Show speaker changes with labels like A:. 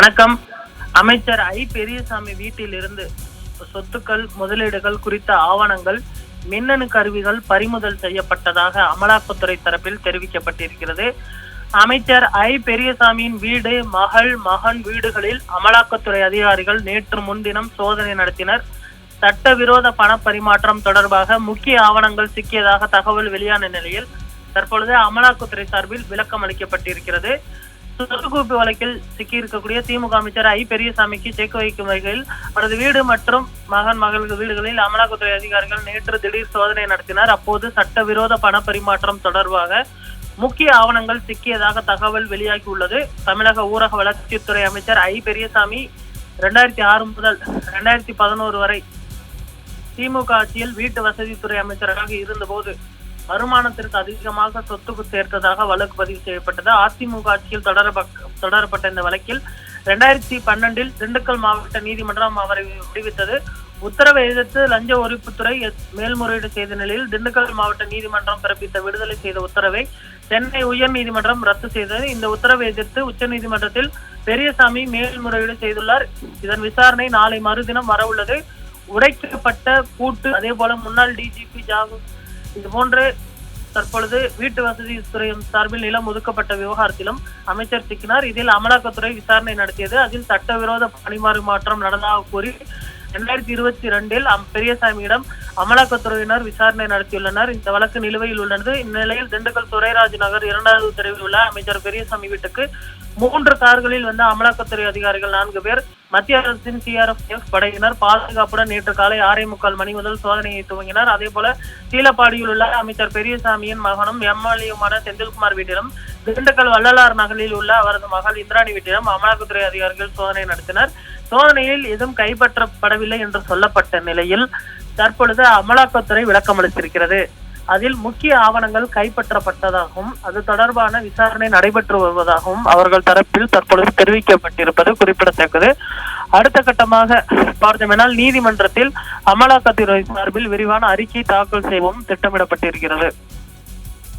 A: வணக்கம். அமைச்சர் ஐ. பெரியசாமி வீட்டில் இருந்து சொத்துக்கள் முதலீடுகள் குறித்த ஆவணங்கள் மின்னணு கருவிகள் பறிமுதல் செய்யப்பட்டதாக அமலாக்கத்துறை தரப்பில் தெரிவிக்கப்பட்டிருக்கிறது. அமைச்சர் ஐ. பெரியசாமியின் வீடு மகள் மகன் வீடுகளில் அமலாக்கத்துறை அதிகாரிகள் நேற்று முன்தினம் சோதனை நடத்தினர். சட்டவிரோத பண பரிமாற்றம் தொடர்பாக முக்கிய ஆவணங்கள் சிக்கியதாக தகவல் வெளியான நிலையில் தற்பொழுது அமலாக்கத்துறை சார்பில் விளக்கம் அளிக்கப்பட்டிருக்கிறது சொத்துக்குவிப்பு வழக்கில் சிக்கியிருக்கக்கூடிய திமுக அமைச்சர் ஐ. பெரியசாமிக்கு செக் வைக்கும் வகையில் அவரது வீடு மற்றும் மகன் மகள் வீடுகளில் அமலாக்கத்துறை அதிகாரிகள் நேற்று திடீர் சோதனை நடத்தினர். அப்போது சட்டவிரோத பண பரிமாற்றம் தொடர்பாக முக்கிய ஆவணங்கள் சிக்கியதாக தகவல் வெளியாகியுள்ளது. தமிழக ஊரக வளர்ச்சித்துறை அமைச்சர் ஐ. பெரியசாமி ரெண்டாயிரத்தி ஆறு முதல் ரெண்டாயிரத்தி பதினோரு வரை திமுக ஆட்சியில் வீட்டு வசதித்துறை அமைச்சராக இருந்தபோது வருமானத்திற்கு அதிகமாக சொத்துக்கு சேர்த்ததாக வழக்கு பதிவு செய்யப்பட்டது. அதிமுக ஆட்சியில் தொடரப்பட்ட இந்த வழக்கில் ரெண்டாயிரத்தி பன்னெண்டில் திண்டுக்கல் மாவட்ட நீதிமன்றம் அவரை விடுவித்தது. உத்தரவை எதிர்த்து லஞ்ச ஒழிப்புத்துறை மேல்முறையீடு செய்த நிலையில் திண்டுக்கல் மாவட்ட நீதிமன்றம் பிறப்பித்த விடுதலை செய்த உத்தரவை சென்னை உயர் நீதிமன்றம் ரத்து செய்தது. இந்த உத்தரவை எதிர்த்து உச்சநீதிமன்றத்தில் பெரியசாமி மேல்முறையீடு செய்துள்ளார். இதன் விசாரணை நாளை மறுதினம் வரவுள்ளது. உடைக்கப்பட்ட கூட்டு அதே போல முன்னாள் டிஜிபி ஜாகு இது போன்று தற்பொழுது வீட்டு வசதி துறை சார்பில் நிலம் ஒதுக்கப்பட்ட விவகாரத்திலும் அமைச்சர் சிக்கினார். இதில் அமலாக்கத்துறை விசாரணை நடத்தியது. அதில் சட்டவிரோத பணிமாறு மாற்றம் நடந்ததாக கூறி இரண்டாயிரத்தி இருபத்தி ரெண்டில் பெரியசாமியிடம் அமலாக்கத்துறையினர் விசாரணை நடத்தியுள்ளனர் இந்த வழக்கு நிலுவையில் உள்ளது. இந்நிலையில் திண்டுக்கல் துரைராஜ் நகர் இரண்டாவது தெருவில் உள்ள அமைச்சர் பெரியசாமி வீட்டுக்கு மூன்று கார்களில் வந்து அமலாக்கத்துறை அதிகாரிகள் நான்கு பேர் மத்திய அரசின் சிஆர்எஃப் படையினர் பாதுகாப்புடன் நேற்று காலை ஆறே முக்கால் மணி முதல் சோதனையை துவங்கினர். அதே போல சீலப்பாடியில் உள்ள அமைச்சர் பெரியசாமியின் மகனும் எம்எல்ஏயுமான செந்தில்குமார் வீட்டிலும் திண்டுக்கல் வள்ளலார் நகரில் உள்ள அவரது மகள் இந்திராணி வீட்டிலும் அமலாக்கத்துறை அதிகாரிகள் சோதனை நடத்தினர். சோதனையில் எதுவும் கைப்பற்றப்படவில்லை என்று சொல்லப்பட்ட நிலையில் தற்பொழுது அமலாக்கத்துறை விளக்கம் அளித்திருக்கிறது. அதில் முக்கிய ஆவணங்கள் கைப்பற்றப்பட்டதாகவும் அது தொடர்பான விசாரணை நடைபெற்று வருவதாகவும் அவர்கள் தரப்பில் தற்பொழுது தெரிவிக்கப்பட்டிருப்பது குறிப்பிடத்தக்கது. அடுத்த கட்டமாக பார்த்தோமெனால் நீதிமன்றத்தில் அமலாக்கத்துறை சார்பில் விரிவான அறிக்கை தாக்கல் செய்யவும் திட்டமிடப்பட்டிருக்கிறது.